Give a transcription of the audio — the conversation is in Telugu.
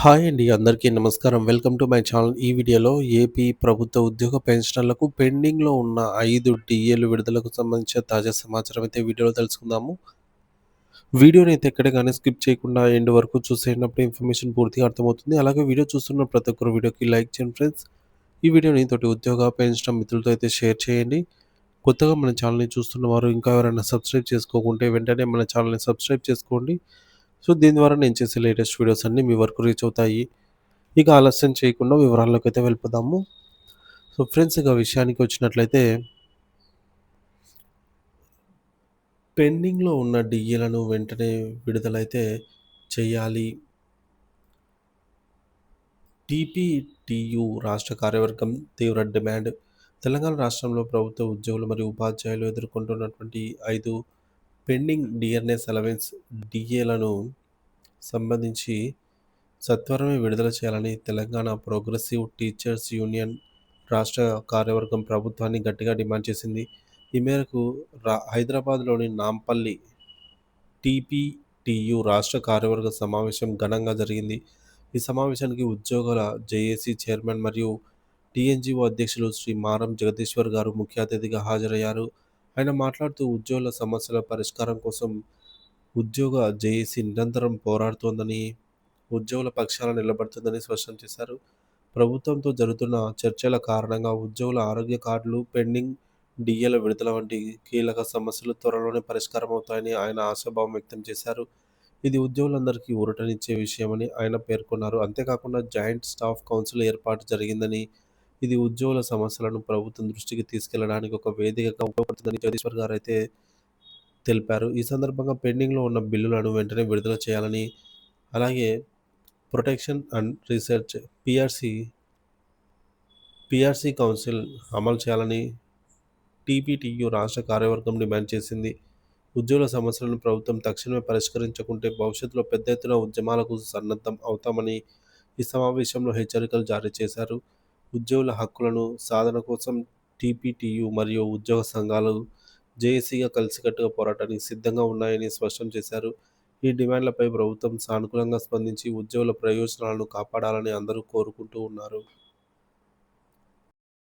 హాయ్ అండి. అందరికీ నమస్కారం. Welcome to my channel. ఈ వీడియోలో ఏపీ ప్రభుత్వ ఉద్యోగ పెన్షనర్లకు పెండింగ్‌లో ఉన్న ఐదు డీఏలు విడుదలకు సంబంధించిన తాజా సమాచారం అయితే వీడియోలో తెలుసుకుందాము. వీడియోని అయితే ఎక్కడ స్కిప్ చేయకుండా ఎండ్ వరకు చూసేటప్పుడు ఇన్ఫర్మేషన్ పూర్తిగా అర్థమవుతుంది. అలాగే వీడియో చూస్తున్న ప్రతి ఒక్కరు వీడియోకి లైక్ చేయండి ఫ్రెండ్స్. ఈ వీడియోని తోటి ఉద్యోగ పెన్షన్ మిత్రులతో అయితే షేర్ చేయండి. కొత్తగా మన ఛానల్‌ని చూస్తున్న వారు ఇంకా ఎవరైనా సబ్స్క్రైబ్ చేసుకోకుంటే వెంటనే మన ఛానల్‌ని సబ్స్క్రైబ్ చేసుకోండి. సో, దీని ద్వారా నేను చేసే లేటెస్ట్ వీడియోస్ అన్నీ మీ వరకు రీచ్ అవుతాయి. ఇక ఆలస్యం చేయకుండా వివరాల్లోకైతే వెళ్ళిపోదాము. సో, ఫ్రెండ్స్ ఇక విషయానికి వచ్చినట్లయితే పెండింగ్‌లో ఉన్న డీఏలను వెంటనే విడుదలైతే చేయాలి. టీపీటీయూ రాష్ట్ర కార్యవర్గం తీవ్ర డిమాండ్ తెలంగాణ రాష్ట్రంలో ప్రభుత్వ ఉద్యోగులు మరియు ఉపాధ్యాయులు ఎదుర్కొంటున్నటువంటి ఐదు పెండింగ్ డిఆర్ఎస్ అలవెన్స్ డీఏలను సంబంధించి సత్వరమే విడుదల చేయాలని తెలంగాణ ప్రోగ్రెసివ్ టీచర్స్ యూనియన్ రాష్ట్ర కార్యవర్గం ప్రభుత్వాన్ని గట్టిగా డిమాండ్ చేసింది. ఈ మేరకు రా హైదరాబాద్‌లోని నాంపల్లి టీపీటీయూ రాష్ట్ర కార్యవర్గ సమావేశం ఘనంగా జరిగింది. ఈ సమావేశానికి ఉద్యోగుల జేఏసీ చైర్మన్ మరియు టీఎన్జీఓ అధ్యక్షులు శ్రీ మారం జగదీశ్వర్ గారు ముఖ్య అతిథిగా హాజరయ్యారు. ఆయన మాట్లాడుతూ ఉద్యోగుల సమస్యల పరిష్కారం కోసం ఉద్యోగ జేఏసీ నిరంతరం పోరాడుతోందని, ఉద్యోగుల పక్షాన నిలబడుతుందని స్పష్టం చేశారు. ప్రభుత్వంతో జరుగుతున్న చర్చల కారణంగా ఉద్యోగుల ఆరోగ్య కార్డులు, పెండింగ్ డీఏల విడుదల వంటి కీలక సమస్యలు త్వరలోనే పరిష్కారమవుతాయని ఆయన ఆశాభావం వ్యక్తం చేశారు. ఇది ఉద్యోగులందరికీ ఊరటనిచ్చే విషయమని ఆయన పేర్కొన్నారు. అంతేకాకుండా జాయింట్ స్టాఫ్ కౌన్సిల్ ఏర్పాటు జరిగిందని, ఇది ఉద్యోగుల సమస్యలను ప్రభుత్వం దృష్టికి తీసుకెళ్ళడానికి ఒక వేదికగా ఉపయోగపడుతుందని జగదీశ్వర్ గారైతే తెలిపారు. ఈ సందర్భంగా పెండింగ్‌లో ఉన్న బిల్లులను వెంటనే విడుదల చేయాలని, అలాగే protection and research PRC PRC council అమలు చేయాలని టీపీటీయూ రాష్ట్ర కార్యవర్గం డిమాండ్ చేసింది. ఉద్యోగుల సమస్యలను ప్రభుత్వం తక్షణమే పరిష్కరించకుంటే భవిష్యత్తులో పెద్ద ఎత్తున ఉద్యమాలకు సన్నద్ధం అవుతామని ఈ సమావేశంలో హెచ్చరికలు జారీ చేశారు. ఉద్యోగుల హక్కులను సాధన కోసం టీపీటీయు మరియు ఉద్యోగ సంఘాలు జేఏసీగా కలిసికట్టుగా పోరాటానికి సిద్ధంగా ఉన్నాయని స్పష్టం చేశారు. ఈ డిమాండ్లపై ప్రభుత్వం సానుకూలంగా స్పందించి ఉద్యోగుల ప్రయోజనాలను కాపాడాలని అందరూ కోరుకుంటూ ఉన్నారు.